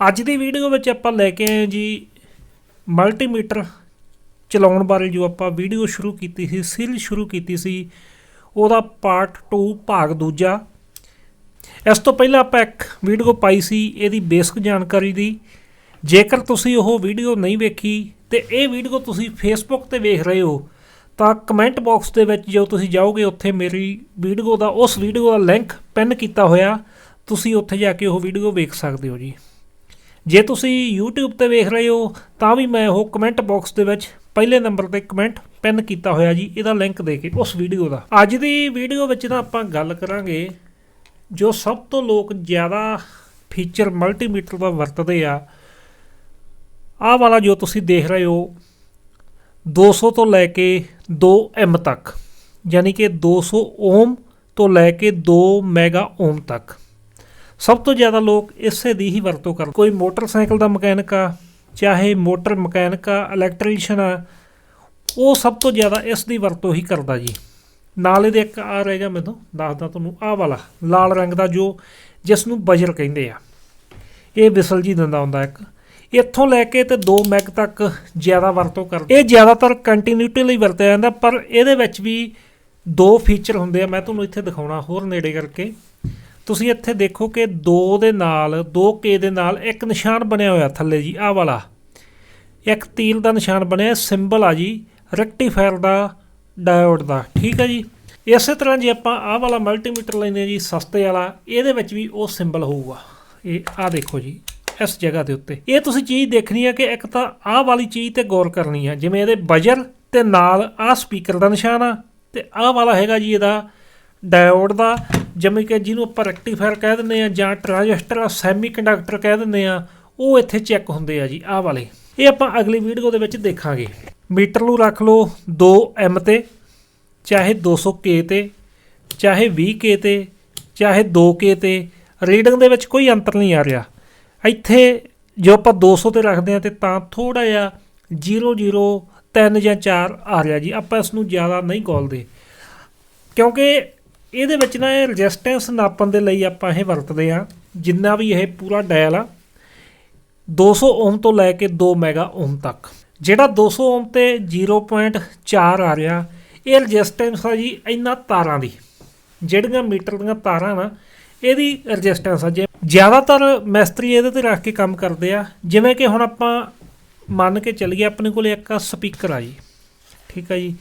ਅੱਜ ਦੀ ਵੀਡੀਓ ਵਿੱਚ ਆਪਾਂ ਲੈ ਕੇ ਆਏ ਜੀ ਮਲਟੀਮੀਟਰ ਚਲਾਉਣ ਬਾਰੇ ਜੋ ਆਪਾਂ ਵੀਡੀਓ ਸ਼ੁਰੂ ਕੀਤੀ ਸੀ, ਸੀਰੀਜ਼ ਸ਼ੁਰੂ ਕੀਤੀ ਸੀ, ਉਹਦਾ ਪਾਰਟ 2 ਭਾਗ ਦੂਜਾ। ਇਸ ਤੋਂ ਪਹਿਲਾਂ ਆਪਾਂ ਇੱਕ ਵੀਡੀਓ ਪਾਈ ਸੀ ਇਹਦੀ ਬੇਸਿਕ ਜਾਣਕਾਰੀ ਦੀ। ਜੇਕਰ ਤੁਸੀਂ ਉਹ ਵੀਡੀਓ ਨਹੀਂ ਵੇਖੀ ਤੇ ਇਹ ਵੀਡੀਓ ਤੁਸੀਂ ਫੇਸਬੁੱਕ ਤੇ ਵੇਖ ਰਹੇ ਹੋ, ਤਾਂ ਕਮੈਂਟ ਬਾਕਸ ਦੇ ਵਿੱਚ ਜੋ ਤੁਸੀਂ ਜਾਓਗੇ, ਉੱਥੇ ਮੇਰੀ ਵੀਡੀਓ ਦਾ, ਉਸ ਵੀਡੀਓ ਦਾ ਲਿੰਕ ਪਿੰਨ ਕੀਤਾ ਹੋਇਆ। ਤੁਸੀਂ ਉੱਥੇ ਜਾ ਕੇ ਉਹ ਵੀਡੀਓ ਵੇਖ ਸਕਦੇ ਹੋ ਜੀ। ਜੇ ਤੁਸੀਂ YouTube ਤੇ ਵੇਖ ਰਹੇ ਹੋ, ਤਾਂ ਵੀ ਮੈਂ ਉਹ ਕਮੈਂਟ ਬਾਕਸ ਦੇ ਵਿੱਚ ਪਹਿਲੇ ਨੰਬਰ ਤੇ ਕਮੈਂਟ ਪਿੰਨ ਕੀਤਾ ਹੋਇਆ ਜੀ, ਇਹਦਾ ਲਿੰਕ ਦੇ ਕੇ ਉਸ ਵੀਡੀਓ ਦਾ। ਅੱਜ ਦੀ ਵੀਡੀਓ ਵਿੱਚ ਨਾ ਆਪਾਂ ਗੱਲ ਕਰਾਂਗੇ ਜੋ ਸਭ ਤੋਂ ਲੋਕ ਜ਼ਿਆਦਾ ਫੀਚਰ ਮਲਟੀਮੀਟਰ ਦਾ ਵਰਤਦੇ ਆ। ਆਹ ਵਾਲਾ ਜੋ ਤੁਸੀਂ ਦੇਖ ਰਹੇ ਹੋ 200 ਤੋਂ ਲੈ ਕੇ 2 ਐਮ ਤੱਕ, ਯਾਨੀ ਕਿ 200 ਓਮ ਤੋਂ ਲੈ ਕੇ 2 ਮੈਗਾ ਓਮ ਤੱਕ। ਸਭ ਤੋਂ ਜ਼ਿਆਦਾ ਲੋਕ ਇਸੇ ਦੀ ਹੀ ਵਰਤੋਂ ਕਰਦੇ ਕੋਈ ਮੋਟਰਸਾਈਕਲ ਦਾ ਮਕੈਨਿਕ ਆ, ਚਾਹੇ ਮੋਟਰ ਮਕੈਨਿਕ ਆ ਇਲੈਕਟ੍ਰੀਸ਼ੀਅਨ ਆ, ਉਹ ਸਭ ਤੋਂ ਜ਼ਿਆਦਾ ਇਸ ਦੀ ਵਰਤੋਂ ਹੀ ਕਰਦਾ ਜੀ। ਨਾਲ ਇਹਦੇ ਇੱਕ ਆ ਰਹੇਗਾ ਮੈਨੂੰ, ਦੱਸਦਾ ਤੁਹਾਨੂੰ, ਆਹ ਵਾਲਾ, ਲਾਲ ਰੰਗ ਦਾ ਜੋ ਜਿਸ ਨੂੰ ਬਜਰ ਕਹਿੰਦੇ ਆ। ਇਹ ਵਿਸਲ ਜੀ ਦਿੰਦਾ ਹੁੰਦਾ ਇੱਕ। ਇੱਥੋਂ ਲੈ ਕੇ ਤੇ 2 ਮੈਗ ਤੱਕ ਜ਼ਿਆਦਾ ਵਰਤੋਂ ਕਰਦੇ ਇਹ ਜ਼ਿਆਦਾਤਰ ਕੰਟੀਨਿਊਟੀ ਲਈ ਵਰਤਿਆ ਜਾਂਦਾ, ਪਰ ਇਹਦੇ ਵਿੱਚ ਵੀ ਦੋ ਫੀਚਰ ਹੁੰਦੇ ਆ। ਮੈਂ ਤੁਹਾਨੂੰ ਇੱਥੇ ਦਿਖਾਉਣਾ, ਹੋਰ ਨੇੜੇ ਕਰਕੇ। ਤੁਸੀਂ ਇੱਥੇ ਦੇਖੋ ਕਿ 2 ਦੇ ਨਾਲ 2K ਦੇ ਨਾਲ ਇੱਕ ਨਿਸ਼ਾਨ ਬਣਿਆ ਹੋਇਆ ਥੱਲੇ ਜੀ, ਆਹ ਵਾਲਾ। ਇੱਕ ਤੀਰ ਦਾ ਨਿਸ਼ਾਨ ਬਣਿਆ, ਸਿੰਬਲ ਆ ਜੀ, ਰੈਕਟੀਫਾਇਰ ਦਾ, ਡਾਇਓਡ ਦਾ, ਠੀਕ ਆ ਜੀ? ਇਸੇ ਤਰ੍ਹਾਂ ਜੇ ਆਪਾਂ ਆਹ ਵਾਲਾ ਮਲਟੀਮੀਟਰ ਲੈਂਦੇ ਹਾਂ ਜੀ, ਸਸਤੇ ਵਾਲਾ, ਇਹਦੇ ਵਿੱਚ ਵੀ ਉਹ ਸਿੰਬਲ ਹੋਊਗਾ। ਇਹ ਆਹ ਦੇਖੋ ਜੀ, ਇਸ ਜਗ੍ਹਾ ਦੇ ਉੱਤੇ। ਇਹ ਤੁਸੀਂ ਚੀਜ਼ ਦੇਖਣੀ ਹੈ ਕਿ ਇੱਕ ਤਾਂ ਆਹ ਵਾਲੀ ਚੀਜ਼ ਤੇ ਗੌਰ ਕਰਨੀ ਹੈ ਜਿਵੇਂ ਇਹਦੇ ਬਜਰ ਤੇ ਨਾਲ ਆਹ ਸਪੀਕਰ ਦਾ ਨਿਸ਼ਾਨ ਆ, ਤੇ ਆਹ ਵਾਲਾ ਹੈਗਾ ਜੀ ਇਹਦਾ ਡਾਇਓਡ ਦਾ ਜਿਵੇਂ ਕਿ ਜਿਹਨੂੰ ਆਪਾਂ ਰੈਕਟੀਫਾਇਰ ਕਹਿ ਦਿੰਦੇ ਆ ਜਾਂ ਟ੍ਰਾਂਜਿਸਟਰ ਸੈਮੀਕੰਡਕਟਰ ਕਹਿ ਦਿੰਦੇ ਆ ਉਹ ਇੱਥੇ ਚੈੱਕ ਹੁੰਦੇ ਆ ਜੀ, ਆਹ ਵਾਲੇ। ਇਹ ਆਪਾਂ ਅਗਲੀ ਵੀਡੀਓ ਦੇ ਵਿੱਚ ਦੇਖਾਂਗੇ। ਮੀਟਰ ਨੂੰ ਰੱਖ ਲਓ 2 ਐਮ ਤੇ, ਚਾਹੇ 200K ਤੇ, ਚਾਹੇ 20K ਤੇ, ਚਾਹੇ 2K ਤੇ। ਰੀਡਿੰਗ ਦੇ ਵਿੱਚ ਕੋਈ ਅੰਤਰ ਨਹੀਂ ਆ ਰਿਹਾ। ਇੱਥੇ ਜੋ ਆਪਾਂ 200 ਤੇ ਰੱਖਦੇ ਆ ਤੇ ਤਾਂ ਥੋੜਾ ਜਿਹਾ 00 3 ਜਾਂ 4 ਆ ਰਿਹਾ ਜੀ। ਆਪਾਂ ਇਸ ਨੂੰ ਜ਼ਿਆਦਾ ਨਹੀਂ ਗੋਲਦੇ ਕਿਉਂਕਿ ਇਹਦੇ ਵਿੱਚ ਨਾ ਇਹ ਰੈਜ਼ਿਸਟੈਂਸ ਨਾਪਣ ਦੇ ਲਈ ਆਪਾਂ ਇਹ ਵਰਤਦੇ ਆ ਜਿੰਨਾ ਵੀ ਇਹ ਪੂਰਾ ਡਾਇਲ ਆ 200 ਓਮ ਤੋਂ ਲੈ ਕੇ 2 ਮੈਗਾ ਓਮ ਤੱਕ। ਜਿਹੜਾ 200 ਓਮ ਤੇ 0.4 ਆ ਰਿਹਾ, ਇਹ ਰੈਜ਼ਿਸਟੈਂਸ ਆ ਜੀ ਇਹਨਾਂ ਤਾਰਾਂ ਦੀ। ਜਿਹੜੀਆਂ ਮੀਟਰ ਦੀਆਂ ਤਾਰਾਂ ਨਾ ਇਹਦੀ ਰੈਜ਼ਿਸਟੈਂਸ ਆ। ਜੇ ਜ਼ਿਆਦਾਤਰ ਮਿਸਤਰੀ ਇਹਦੇ ਤੇ ਰੱਖ ਕੇ ਕੰਮ ਕਰਦੇ ਆ, ਜਿਵੇਂ ਕਿ ਹੁਣ ਆਪਾਂ ਮੰਨ ਕੇ ਚੱਲੀਏ ਆਪਣੇ ਕੋਲ ਇੱਕ ਸਪੀਕਰ ਆ ਜੀ। ਠੀਕ ਆ ਜੀ।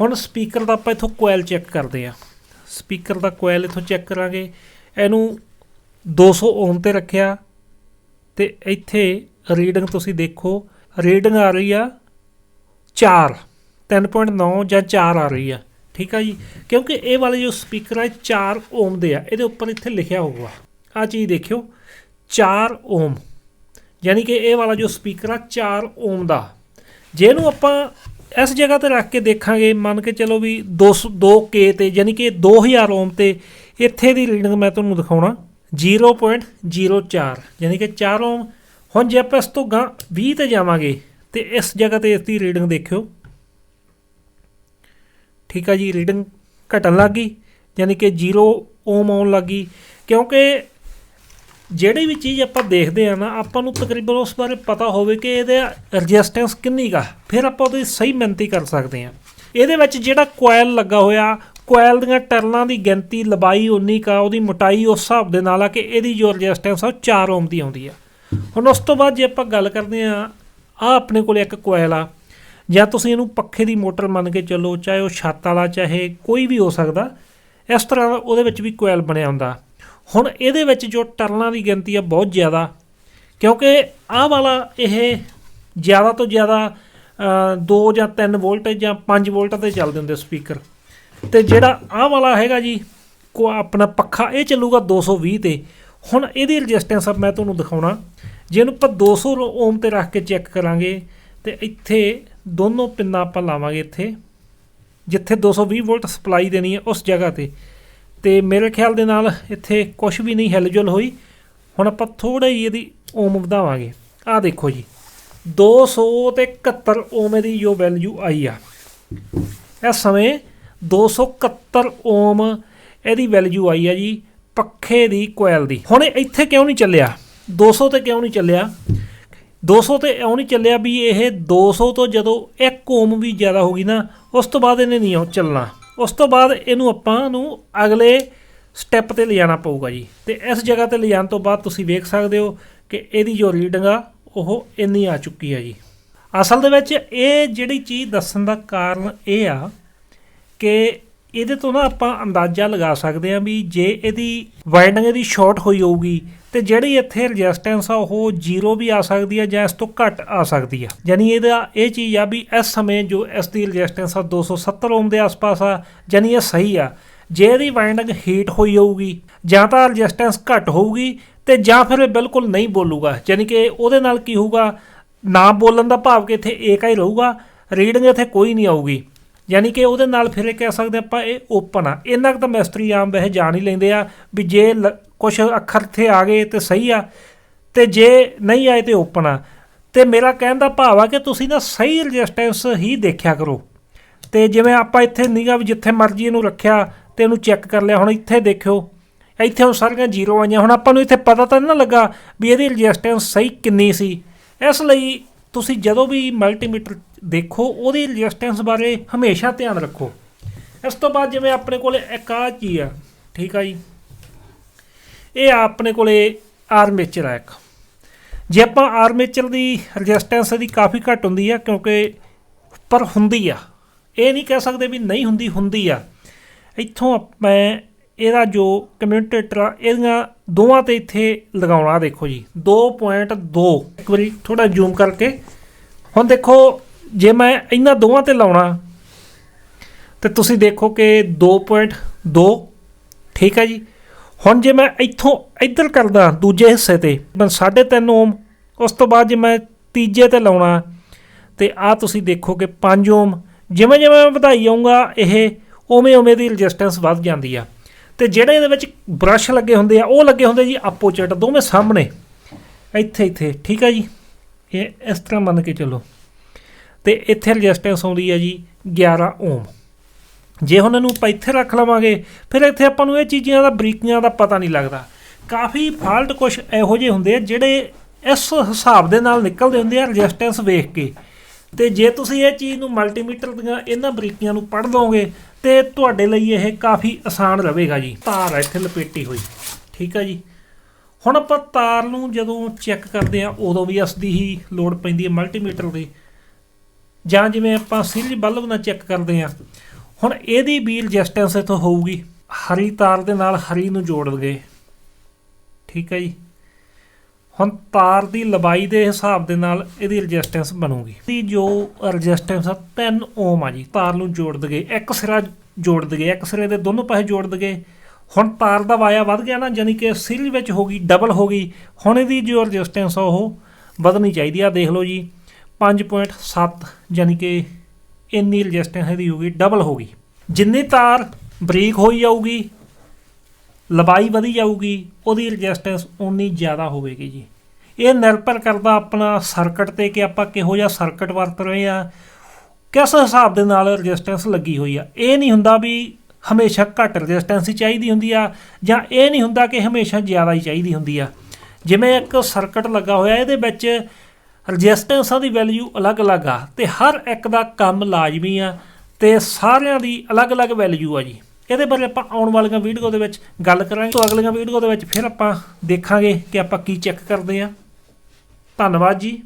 ਹੁਣ ਸਪੀਕਰ ਦਾ ਆਪਾਂ ਇਥੋਂ ਕੋਇਲ ਚੈੱਕ ਕਰਦੇ ਆ। ਸਪੀਕਰ ਦਾ ਕੋਇਲ ਇਥੋਂ ਚੈੱਕ ਕਰਾਂਗੇ। ਇਹਨੂੰ 200 ਓਮ ਤੇ ਰੱਖਿਆ ਤੇ ਇੱਥੇ ਰੀਡਿੰਗ ਤੁਸੀਂ ਦੇਖੋ ਰੀਡਿੰਗ ਆ ਰਹੀ ਆ 4 3.9 ਜਾਂ 4 ਆ ਰਹੀ ਆ, ਠੀਕ ਆ ਜੀ? ਕਿਉਂਕਿ ਇਹ ਵਾਲੇ ਜੋ ਸਪੀਕਰ ਆ 4 ਓਮ ਦੇ ਆ, ਇਹਦੇ ਉੱਪਰ ਇੱਥੇ ਲਿਖਿਆ ਹੋਊਗਾ। ਆ ਚੀਜ਼ ਦੇਖਿਓ 4 ਓਮ ਯਾਨੀ ਕਿ ਇਹ ਵਾਲਾ ਜੋ ਸਪੀਕਰ ਆ 4 ਓਮ ਦਾ। ਜੇ ਇਹਨੂੰ ਆਪਾਂ ਇਸ ਜਗ੍ਹਾ ਤੇ ਰੱਖ ਕੇ ਦੇਖਾਂਗੇ, ਮੰਨ ਕੇ ਚਲੋ ਵੀ 200 2K ਤੇ, ਯਾਨੀ ਕਿ 2000 ਓਮ ਤੇ ਇੱਥੇ ਦੀ ਰੀਡਿੰਗ ਮੈਂ ਤੁਹਾਨੂੰ ਦਿਖਾਉਣਾ 0.04 ਯਾਨੀ ਕਿ 4 ਓਮ ਹੁਣ ਜੇ ਆਪਾਂ ਇਸ ਤੋਂ ਗਾਂ 20 ਤੇ ਜਾਵਾਂਗੇ, ਤੇ ਇਸ ਜਗ੍ਹਾ ਤੇ ਇਸ ਦੀ ਰੀਡਿੰਗ ਦੇਖਿਓ। ਠੀਕ ਆ ਜੀ, ਰੀਡਿੰਗ ਘਟਣ ਲੱਗ ਗਈ, ਯਾਨੀ ਕਿ 0 ਓਮ ਆਉਣ ਲੱਗ ਗਈ, ਕਿਉਂਕਿ ਜਿਹੜੀ ਵੀ ਚੀਜ਼ ਆਪਾਂ ਦੇਖਦੇ ਆ ਨਾ, ਆਪਾਂ ਨੂੰ ਤਕਰੀਬਨ ਉਸ ਬਾਰੇ ਪਤਾ ਹੋਵੇ ਕਿ ਇਹਦੇ ਰੈਜ਼ਿਸਟੈਂਸ ਕਿੰਨੀ ਕਾ ਫਿਰ ਆਪਾਂ ਉਹਦੀ ਸਹੀ ਮਿਹਨਤੀ ਕਰ ਸਕਦੇ ਆ। ਇਹਦੇ ਵਿੱਚ ਜਿਹੜਾ ਕੋਇਲ ਲੱਗਾ ਹੋਇਆ ਕੋਇਲ ਦੀਆਂ ਟਰਨਾਂ ਦੀ ਗਿਣਤੀ, ਲੰਬਾਈ ਉਨੀ ਕਾ ਉਹਦੀ ਮੋਟਾਈ ਉਸ ਹਿਸਾਬ ਦੇ ਨਾਲ ਆ ਕਿ ਇਹਦੀ ਜੋ ਰੈਜ਼ਿਸਟੈਂਸ ਆ ਉਹ 4 ਓਮ ਦੀ ਆਉਂਦੀ ਆ। ਹੁਣ ਉਸ ਤੋਂ ਬਾਅਦ ਜੇ ਆਪਾਂ ਗੱਲ ਕਰਦੇ ਆ ਆ ਆਪਣੇ ਕੋਲ ਇੱਕ ਕੋਇਲ ਆ, ਜਾਂ ਤੁਸੀਂ ਇਹਨੂੰ ਪੱਖੇ ਦੀ ਮੋਟਰ ਮੰਨ ਕੇ ਚੱਲੋ, ਚਾਹੇ ਉਹ ਛੱਤ ਵਾਲਾ, ਚਾਹੇ ਕੋਈ ਵੀ ਹੋ ਸਕਦਾ, ਇਸ ਤਰ੍ਹਾਂ ਦਾ ਉਹਦੇ ਵਿੱਚ ਵੀ ਕੋਇਲ ਬਣਿਆ ਹੁੰਦਾ। ਹੁਣ ਇਹਦੇ ਵਿੱਚ ਜੋ ਟਰਨਾਂ ਦੀ ਗਿਣਤੀ ਆ ਬਹੁਤ ਜ਼ਿਆਦਾ, ਕਿਉਂਕਿ ਆਹ ਵਾਲਾ ਇਹ ਜ਼ਿਆਦਾ ਤੋਂ ਜ਼ਿਆਦਾ 2 ਜਾਂ 3 ਵੋਲਟ ਜਾਂ 5 ਵੋਲਟ ਤੇ ਚੱਲਦੇ ਹੁੰਦੇ ਸਪੀਕਰ। ਤੇ ਜਿਹੜਾ ਆਹ ਵਾਲਾ ਹੈਗਾ ਜੀ, ਕੋ ਆਪਣਾ ਪੱਖਾ ਇਹ ਚੱਲੂਗਾ 220 ਤੇ। ਹੁਣ ਇਹਦੀ ਰੈਜ਼ਿਸਟੈਂਸ ਮੈਂ ਤੁਹਾਨੂੰ ਦਿਖਾਉਣਾ। ਜੇ ਇਹਨੂੰ ਆਪਾਂ 200 ਓਮ ਤੇ ਰੱਖ ਕੇ ਚੈੱਕ ਕਰਾਂਗੇ, ਤੇ ਇੱਥੇ ਦੋਨੋਂ ਪਿੰਨਾਂ ਆਪਾਂ ਲਾਵਾਂਗੇ ਇੱਥੇ। ਜਿੱਥੇ 220 ਵੋਲਟ ਸਪਲਾਈ ਦੇਣੀ ਹੈ ਉਸ ਜਗ੍ਹਾ ਤੇ। ਤੇ ਮੇਰੇ ਖਿਆਲ ਦੇ ਨਾਲ ਇੱਥੇ ਕੁਝ ਵੀ ਨਹੀਂ ਹਿਲਜੁਲ ਹੋਈ। ਹੁਣ ਆਪਾਂ ਥੋੜਾ ਹੀ ਇਹਦੀ ਓਮ ਵਧਾਵਾਂਗੇ। ਆਹ ਦੇਖੋ ਜੀ 200 ਤੇ 71 ਓਮ ਦੀ ਜੋ ਵੈਲਿਊ ਆਈ ਆ। ਇਸ ਸਮੇਂ 271 ਓਮ ਇਹਦੀ ਵੈਲਿਊ ਆਈ ਆ ਜੀ ਪੱਖੇ ਦੀ ਕੋਇਲ ਦੀ। ਹੁਣ ਇੱਥੇ ਕਿਉਂ ਨਹੀਂ ਚੱਲਿਆ? 200 ਤੇ ਕਿਉਂ ਨਹੀਂ ਚੱਲਿਆ? 200 ਤੇ ਇਉਂ ਨਹੀਂ ਚੱਲਿਆ ਵੀ ਇਹ 200 ਤੋਂ ਜਦੋਂ 1 ਓਮ ਵੀ ਜ਼ਿਆਦਾ ਹੋ ਗਈ ਨਾ, ਉਸ ਤੋਂ ਬਾਅਦ ਇਹਨੇ ਨਹੀਂ ਉਹ ਚੱਲਣਾ। ਉਸ ਤੋਂ ਬਾਅਦ ਇਹਨੂੰ ਆਪਾਂ ਨੂੰ ਅਗਲੇ ਸਟੈਪ ਤੇ ਲਿਜਾਣਾ ਪਊਗਾ ਜੀ। ਤੇ ਇਸ ਜਗ੍ਹਾ ਤੇ ਲਿਜਾਣ ਤੋਂ ਬਾਅਦ ਤੁਸੀਂ ਵੇਖ ਸਕਦੇ ਹੋ ਕਿ ਇਹਦੀ ਜੋ ਰੀਡਿੰਗ ਆ, ਉਹ ਇੰਨੀ ਆ ਚੁੱਕੀ ਆ ਜੀ। ਅਸਲ ਦੇ ਵਿੱਚ ਇਹ ਜਿਹੜੀ ਚੀਜ਼ ਦੱਸਣ ਦਾ ਕਾਰਨ ਇਹ ਆ ਕਿ ਇਹਦੇ ਤੋਂ ਨਾ ਆਪਾਂ ਅੰਦਾਜ਼ਾ ਲਗਾ ਸਕਦੇ ਹਾਂ ਵੀ ਜੇ ਇਹਦੀ ਵਾਈਂਡਿੰਗ ਇਹਦੀ ਸ਼ਾਰਟ ਹੋਈ ਹੋਊਗੀ, ਤੇ ਜਿਹੜੀ ਇੱਥੇ ਰੈਜ਼ਿਸਟੈਂਸ ਆ, ਉਹ ਜ਼ੀਰੋ ਵੀ ਆ ਸਕਦੀ ਹੈ ਜਾਂ ਇਸ ਤੋਂ ਘੱਟ ਆ ਸਕਦੀ ਆ। ਯਾਨੀ ਇਹਦਾ ਇਹ ਚੀਜ਼ ਆ ਵੀ ਇਸ ਸਮੇਂ ਜੋ ਇਸ ਦੀ ਰੈਜ਼ਿਸਟੈਂਸ ਆ 270 ਓਮ ਦੇ ਆਸ-ਪਾਸ ਆ, ਯਾਨੀ ਇਹ ਸਹੀ ਆ। ਜੇ ਇਹਦੀ ਵਾਈਂਡਿੰਗ ਹੀਟ ਹੋਈ ਹੋਊਗੀ, ਜਾਂ ਤਾਂ ਰੈਜ਼ਿਸਟੈਂਸ ਘੱਟ ਹੋਊਗੀ, ਤੇ ਜਾਂ ਫਿਰ ਇਹ ਬਿਲਕੁਲ ਨਹੀਂ ਬੋਲੂਗਾ। ਯਾਨੀ ਕਿ ਉਹਦੇ ਨਾਲ ਕੀ ਹੋਊਗਾ? ਨਾ ਬੋਲਣ ਦਾ ਭਾਵ ਕਿ ਇੱਥੇ ਏਕਾ ਹੀ ਰਹੂਗਾ ਰੀਡਿੰਗ ਇੱਥੇ ਕੋਈ ਨਹੀਂ ਆਊਗੀ। ਯਾਨੀ ਕਿ ਉਹਦੇ ਨਾਲ ਫਿਰ ਇਹ ਕਹਿ ਸਕਦੇ ਆਪਾਂ ਇਹ ਓਪਨ ਆ। ਇੰਨਾ ਕੁ ਤਾਂ ਮਿਸਤਰੀ ਆਮ ਵੈਸੇ ਜਾਣ ਹੀ ਲੈਂਦੇ ਆ ਵੀ ਜੇ ਕੁਝ ਅੱਖਰ ਇੱਥੇ ਆ ਗਏ ਤੇ ਸਹੀ ਆ, ਤੇ ਜੇ ਨਹੀਂ ਆਏ ਤੇ ਓਪਨ ਆ। ਤੇ ਮੇਰਾ ਕਹਿਣ ਦਾ ਭਾਵ ਆ ਕਿ ਤੁਸੀਂ ਨਾ ਸਹੀ ਰੈਜ਼ਿਸਟੈਂਸ ਹੀ ਦੇਖਿਆ ਕਰੋ। ਤੇ ਜਿਵੇਂ ਆਪਾਂ ਇੱਥੇ ਨੀਗਾ ਵੀ ਜਿੱਥੇ ਮਰਜ਼ੀ ਇਹਨੂੰ ਰੱਖਿਆ ਤੇ ਇਹਨੂੰ ਚੈੱਕ ਕਰ ਲਿਆ, ਹੁਣ ਇੱਥੇ ਦੇਖਿਓ, ਇੱਥੇ ਉਹ ਸਾਰੀਆਂ ਜ਼ੀਰੋ ਆਈਆਂ। ਹੁਣ ਆਪਾਂ ਨੂੰ ਇੱਥੇ ਪਤਾ ਤਾਂ ਨਹੀਂ ਨਾ ਲੱਗਾ ਵੀ ਇਹਦੀ ਰੈਜ਼ਿਸਟੈਂਸ ਸਹੀ ਕਿੰਨੀ ਸੀ। ਇਸ ਲਈ ਤੁਸੀਂ ਜਦੋਂ ਵੀ ਮਲਟੀਮੀਟਰ ਦੇਖੋ, ਉਹਦੀ ਰੈਜ਼ਿਸਟੈਂਸ ਬਾਰੇ ਹਮੇਸ਼ਾ ਧਿਆਨ ਰੱਖੋ। ਇਸ ਤੋਂ ਬਾਅਦ ਜਿਵੇਂ ਆਪਣੇ ਕੋਲੇ ਇੱਕ ਆ ਚੀਜ਼ ਆ, ਠੀਕ ਆ ਜੀ? ਇਹ ਆ ਆਪਣੇ ਕੋਲੇ ਆਰਮੇਚਰ ਆ ਇੱਕ। ਜੇ ਆਪਾਂ ਆਰਮੇਚਰ ਦੀ ਰੈਜ਼ਿਸਟੈਂਸ ਦੀ ਕਾਫੀ ਘੱਟ ਹੁੰਦੀ ਆ, ਕਿਉਂਕਿ ਪਰ ਹੁੰਦੀ ਆ। ਇਹ ਨਹੀਂ ਕਹਿ ਸਕਦੇ ਵੀ ਨਹੀਂ ਹੁੰਦੀ ਹੁੰਦੀ ਆ। ਇੱਥੋਂ ਮੈਂ ਇਹਦਾ ਜੋ ਕਮਿਊਟੇਟਰ ਆ, ਇਹਦੀਆਂ ਦੋਵਾਂ ਤੇ ਇੱਥੇ ਲਗਾਉਣਾ, ਦੇਖੋ ਜੀ। 2.2 ਇੱਕ ਵਾਰੀ ਥੋੜਾ ਜ਼ੂਮ ਕਰਕੇ। ਹੁਣ ਦੇਖੋ ਜੇ ਮੈਂ ਇਹਨਾਂ ਦੋਵਾਂ ਤੇ ਲਾਉਣਾ, ਤੇ ਤੁਸੀਂ ਦੇਖੋ ਕਿ 2.2 ਠੀਕ ਹੈ ਜੀ? ਹੁਣ ਜੇ ਮੈਂ ਇੱਥੋਂ ਇੱਧਰ ਕਰਦਾ ਦੂਜੇ ਹਿੱਸੇ ਤੇ, ਮੈਂ 3.5 ਓਮ ਉਸ ਤੋਂ ਬਾਅਦ ਜੇ ਮੈਂ ਤੀਜੇ ਤੇ ਲਾਉਣਾ, ਤੇ ਆ ਤੁਸੀਂ ਦੇਖੋ ਕਿ 5 ਓਮ ਜਿਵੇਂ ਜਿਵੇਂ ਮੈਂ ਵਧਾਈ ਆਉਂਗਾ ਇਹ ਉਵੇਂ ਉਵੇਂ ਦੀ ਰੈਜ਼ਿਸਟੈਂਸ ਵੱਧ ਜਾਂਦੀ ਆ। ਤੇ ਜਿਹੜੇ ਇਹਦੇ ਵਿੱਚ ਬ੍ਰਸ਼ ਲੱਗੇ ਹੁੰਦੇ ਆ, ਉਹ ਲੱਗੇ ਹੁੰਦੇ ਜੀ ਆਪੋਜੀਟ, ਦੋਵੇਂ ਸਾਹਮਣੇ। ਇੱਥੇ ਇੱਥੇ, ਠੀਕ ਆ ਜੀ? ਇਹ ਇਸ ਤਰ੍ਹਾਂ ਮੰਨ ਕੇ ਚੱਲੋ। ਤੇ ਇੱਥੇ ਰੈਜ਼ਿਸਟੈਂਸ ਆਉਂਦੀ ਹੈ ਜੀ 11 ਓਮ ਜੇ ਹੁਣ ਇਹਨੂੰ ਆਪਾਂ ਇੱਥੇ ਰੱਖ ਲਵਾਂਗੇ, ਫਿਰ ਇੱਥੇ ਆਪਾਂ ਨੂੰ ਇਹ ਚੀਜ਼ਾਂ ਦਾ, ਬਰੀਕੀਆਂ ਦਾ ਪਤਾ ਨਹੀਂ ਲੱਗਦਾ। ਕਾਫੀ ਫਾਲਟ ਕੁਝ ਇਹੋ ਜਿਹੇ ਹੁੰਦੇ ਆ, ਜਿਹੜੇ ਇਸ ਹਿਸਾਬ ਦੇ ਨਾਲ ਨਿਕਲਦੇ ਹੁੰਦੇ ਆ ਰੈਜ਼ਿਸਟੈਂਸ ਵੇਖ ਕੇ। ਤੇ ਜੇ ਤੁਸੀਂ ਇਹ ਚੀਜ਼ ਨੂੰ ਮਲਟੀਮੀਟਰ ਦੀਆਂ ਇਹਨਾਂ ਬਰੀਕੀਆਂ ਨੂੰ ਪੜ੍ਹ ਲਓਗੇ, ਤੇ ਤੁਹਾਡੇ ਲਈ ਇਹ ਕਾਫੀ ਆਸਾਨ ਰਹੇਗਾ ਜੀ। ਤਾਰ ਹੈ ਇੱਥੇ ਲਪੇਟੀ ਹੋਈ। ਠੀਕ ਹੈ ਜੀ? ਹੁਣ ਆਪਾਂ ਤਾਰ ਨੂੰ ਜਦੋਂ ਚੈੱਕ ਕਰਦੇ ਆ, ਉਦੋਂ ਵੀ ਇਸ ਦੀ ਹੀ ਲੋੜ ਪੈਂਦੀ ਹੈ ਮਲਟੀਮੀਟਰ ਦੀ। ਜਾਂ ਜਿਵੇਂ ਆਪਾਂ ਸੀਰੀਅਲ ਬਲਬ ਨਾਲ ਚੈੱਕ ਕਰਦੇ ਆ ਹੁਣ ਇਹਦੀ ਵੀ ਰੈਜ਼ਿਸਟੈਂਸ ਇਥੋਂ ਹੋਊਗੀ, ਹਰੀ ਤਾਰ ਦੇ ਨਾਲ ਹਰੀ ਨੂੰ ਜੋੜ ਦਗੇ ਠੀਕ ਹੈ ਜੀ? ਹੁਣ ਤਾਰ ਦੀ ਲੰਬਾਈ ਦੇ ਹਿਸਾਬ ਦੇ ਨਾਲ ਇਹਦੀ ਰੈਜ਼ਿਸਟੈਂਸ ਬਣੂਗੀ। ਦੀ ਜੋ ਰੈਜ਼ਿਸਟੈਂਸ ਆ 3 ਓਮ ਆ ਜੀ, ਤਾਰ ਨੂੰ ਜੋੜ ਦਗੇ ਇੱਕ ਸਿਰਾ ਜੋੜ ਦਗੇ ਇੱਕ ਸਿਰੇ ਦੇ ਦੋਨੋਂ ਪਾਸੇ ਜੋੜ ਦਗੇ ਹੁਣ ਤਾਰ ਦਾ ਵਾਇਆ ਵੱਧ ਗਿਆ ਨਾ ਯਾਨੀ ਕਿ ਸੀਰੀਅਲ ਵਿੱਚ ਹੋ ਗਈ ਡਬਲ ਹੋ ਗਈ, ਹੁਣ ਇਹਦੀ ਜੋ ਰੈਜ਼ਿਸਟੈਂਸ ਆ, ਉਹ ਵਧਣੀ ਚਾਹੀਦੀ ਆ। ਦੇਖ ਲਓ ਜੀ 5.7 ਯਾਨੀ ਕਿ ਇੰਨੀ ਰੈਜ਼ਿਸਟੈਂਸ ਇਹਦੀ ਹੋ ਡਬਲ ਹੋ ਗਈ। ਜਿੰਨੀ ਤਾਰ ਬਰੀਕ ਹੋਈ ਜਾਊਗੀ, ਲੰਬਾਈ ਵਧੀ ਜਾਊਗੀ, ਉਹਦੀ ਰੈਜ਼ਿਸਟੈਂਸ ਉਨੀ ਜ਼ਿਆਦਾ ਹੋਵੇਗੀ ਜੀ। ਇਹ ਨਿਰਭਰ ਕਰਦਾ ਆਪਣਾ ਸਰਕਟ ਤੇ ਕਿ ਆਪਾਂ ਕਿਹੋ ਜਿਹਾ ਸਰਕਟ ਵਰਤ ਰਹੇ ਆ ਕਿਸ ਹਿਸਾਬ ਦੇ ਨਾਲ ਰੈਜ਼ਿਸਟੈਂਸ ਲੱਗੀ ਹੋਈ ਆ। ਇਹ ਨਹੀਂ ਹੁੰਦਾ ਵੀ ਹਮੇਸ਼ਾ ਘੱਟ ਰੈਜ਼ਿਸਟੈਂਸ ਹੀ ਚਾਹੀਦੀ ਹੁੰਦੀ ਆ, ਜਾਂ ਇਹ ਨਹੀਂ ਹੁੰਦਾ ਕਿ ਹਮੇਸ਼ਾ ਜ਼ਿਆਦਾ ਹੀ ਚਾਹੀਦੀ ਹੁੰਦੀ ਆ। ਜਿਵੇਂ ਇੱਕ ਸਰਕਟ ਲੱਗਾ ਹੋਇਆ, ਇਹਦੇ ਵਿੱਚ ਰੈਜ਼ਿਸਟੈਂਸਾਂ ਦੀ ਵੈਲਿਊ ਅਲੱਗ-ਅਲੱਗ ਆ ਤੇ ਹਰ ਇੱਕ ਦਾ ਕੰਮ ਲਾਜ਼ਮੀ ਆ ਤੇ ਸਾਰਿਆਂ ਦੀ ਅਲੱਗ-ਅਲੱਗ ਵੈਲਿਊ ਆ ਜੀ। ਇਹਦੇ ਬਾਰੇ ਆਪਾਂ ਆਉਣ ਵਾਲੀਆਂ ਵੀਡੀਓ ਦੇ ਵਿੱਚ ਗੱਲ ਕਰਾਂਗੇ। ਤੋਂ ਅਗਲੀਆਂ ਵੀਡੀਓ ਦੇ ਵਿੱਚ ਫਿਰ ਆਪਾਂ ਦੇਖਾਂਗੇ ਕਿ ਆਪਾਂ ਕੀ ਚੈੱਕ ਕਰਦੇ ਆ। ਧੰਨਵਾਦ ਜੀ।